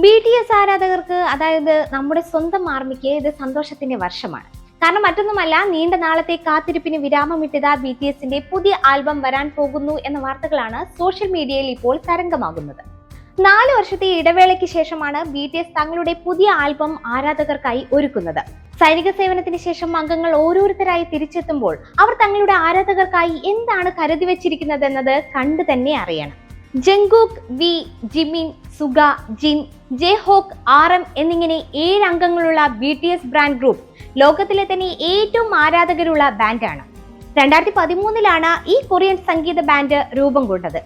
B T S ആരാധകർക്ക് അതായത് നമ്മുടെ സ്വന്തം ആർമിക്ക് ഇത് സന്തോഷത്തിന്റെ വർഷമാണ്. കാരണം മറ്റൊന്നുമല്ല നീണ്ട നാളത്തെ കാത്തിരിപ്പിന് വിരാമമിട്ടത് ബി ടി എസിന്റെ പുതിയ ആൽബം വരാൻ പോകുന്നു എന്ന വാർത്തകളാണ് സോഷ്യൽ മീഡിയയിൽ ഇപ്പോൾ തരംഗമാകുന്നത്. നാല് വർഷത്തെ ഇടവേളയ്ക്ക് ശേഷമാണ് ബി ടി എസ് തങ്ങളുടെ പുതിയ ആൽബം ആരാധകർക്കായി ഒരുക്കുന്നത്. സൈനിക സേവനത്തിന് ശേഷം അംഗങ്ങൾ ഓരോരുത്തരായി തിരിച്ചെത്തുമ്പോൾ അവർ തങ്ങളുടെ ആരാധകർക്കായി എന്താണ് കരുതി വെച്ചിരിക്കുന്നതെന്നത് കണ്ടു തന്നെ അറിയണം. Jungkook V Jimin Suga Jin Jhope R M എന്നിങ്ങനെ ഏഴ് അംഗങ്ങളുള്ള B T S brand group ലോകത്തിലെ തന്നെ ഏറ്റവും ആരാധകരുള്ള ബാൻഡാണ് രണ്ടായിരത്തി പതിമൂന്നിലാണ് ഈ കൊറിയൻ സംഗീത ബാൻഡ് രൂപം കൊണ്ടത്.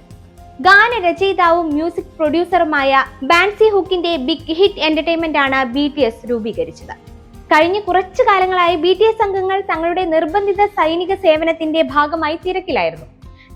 ഗാനരചയിതാവും മ്യൂസിക് പ്രൊഡ്യൂസറുമായ ബാൻസി ഹുക്കിന്റെ ബിഗ് ഹിറ്റ് എന്റർടൈൻമെന്റ് ആണ് ബി ടി എസ് രൂപീകരിച്ചത്. കഴിഞ്ഞ കുറച്ചു കാലങ്ങളായി ബി ടി എസ് അംഗങ്ങൾ തങ്ങളുടെ നിർബന്ധിത സൈനിക സേവനത്തിന്റെ ഭാഗമായി തിരക്കിലായിരുന്നു.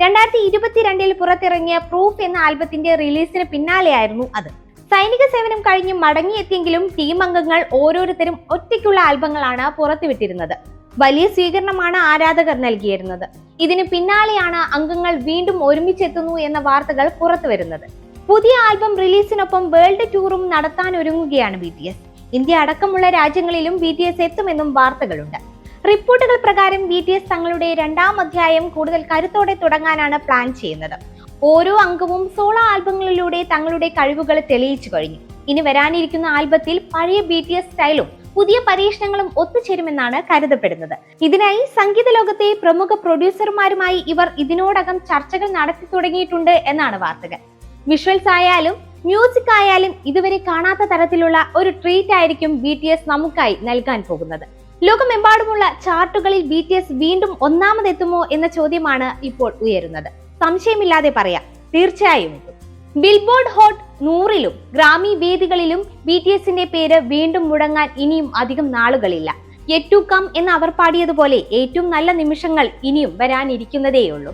രണ്ടായിരത്തി ഇരുപത്തിരണ്ടിൽ പുറത്തിറങ്ങിയ പ്രൂഫ് എന്ന ആൽബത്തിന്റെ റിലീസിന് പിന്നാലെയായിരുന്നു അത്. സൈനിക സേവനം കഴിഞ്ഞ് മടങ്ങിയെത്തിയെങ്കിലും ടീം അംഗങ്ങൾ ഓരോരുത്തരും ഒറ്റയ്ക്കുള്ള ആൽബങ്ങളാണ് പുറത്തുവിട്ടിരുന്നത്. വലിയ സ്വീകരണമാണ് ആരാധകർ നൽകിയിരുന്നത്. ഇതിന് പിന്നാലെയാണ് അംഗങ്ങൾ വീണ്ടും ഒരുമിച്ചെത്തുന്നു എന്ന വാർത്തകൾ പുറത്തു വരുന്നത് പുതിയ ആൽബം റിലീസിനൊപ്പം വേൾഡ് ടൂറും നടത്താൻ ഒരുങ്ങുകയാണ് ബി ഇന്ത്യ അടക്കമുള്ള രാജ്യങ്ങളിലും ബി എത്തുമെന്നും വാർത്തകളുണ്ട്. റിപ്പോർട്ടുകൾ പ്രകാരം ബി ടി എസ് തങ്ങളുടെ രണ്ടാം അധ്യായം കൂടുതൽ കരുത്തോടെ തുടങ്ങാനാണ് പ്ലാൻ ചെയ്യുന്നത്. ഓരോ അംഗവും സോളോ ആൽബങ്ങളിലൂടെ തങ്ങളുടെ കഴിവുകൾ തെളിയിച്ചു കഴിഞ്ഞു. ഇനി വരാനിരിക്കുന്ന ആൽബത്തിൽ പഴയ ബി ടി എസ് സ്റ്റൈലും പുതിയ പരീക്ഷണങ്ങളും ഒത്തുചേരുമെന്നാണ് കരുതപ്പെടുന്നത്. ഇതിനായി സംഗീത ലോകത്തെ പ്രമുഖ പ്രൊഡ്യൂസർമാരുമായി ഇവർ ഇതിനോടകം ചർച്ചകൾ നടത്തി തുടങ്ങിയിട്ടുണ്ട് എന്നാണ് വാർത്തകൾ. വിഷ്വൽസ് ആയാലും മ്യൂസിക് ആയാലും ഇതുവരെ കാണാത്ത തരത്തിലുള്ള ഒരു ട്രീറ്റ് ആയിരിക്കും ബി നമുക്കായി നൽകാൻ പോകുന്നത്. ലോകമെമ്പാടുമുള്ള ചാർട്ടുകളിൽ ബി ടി എസ് വീണ്ടും ഒന്നാമതെത്തുമോ എന്ന ചോദ്യമാണ് ഇപ്പോൾ ഉയരുന്നത്. സംശയമില്ലാതെ പറയാം. തീർച്ചയായും എത്തും ബിൽബോർഡ് ഹോട്ട് നൂറിലും ഗ്രാമി വേദികളിലും ബി ടി എസിന്റെ പേര് വീണ്ടും മുടങ്ങാൻ ഇനിയും അധികം നാളുകളില്ല. എറ്റു കം എന്ന് അവർ പാടിയതുപോലെ ഏറ്റവും നല്ല നിമിഷങ്ങൾ ഇനിയും വരാനിരിക്കുന്നതേയുള്ളൂ.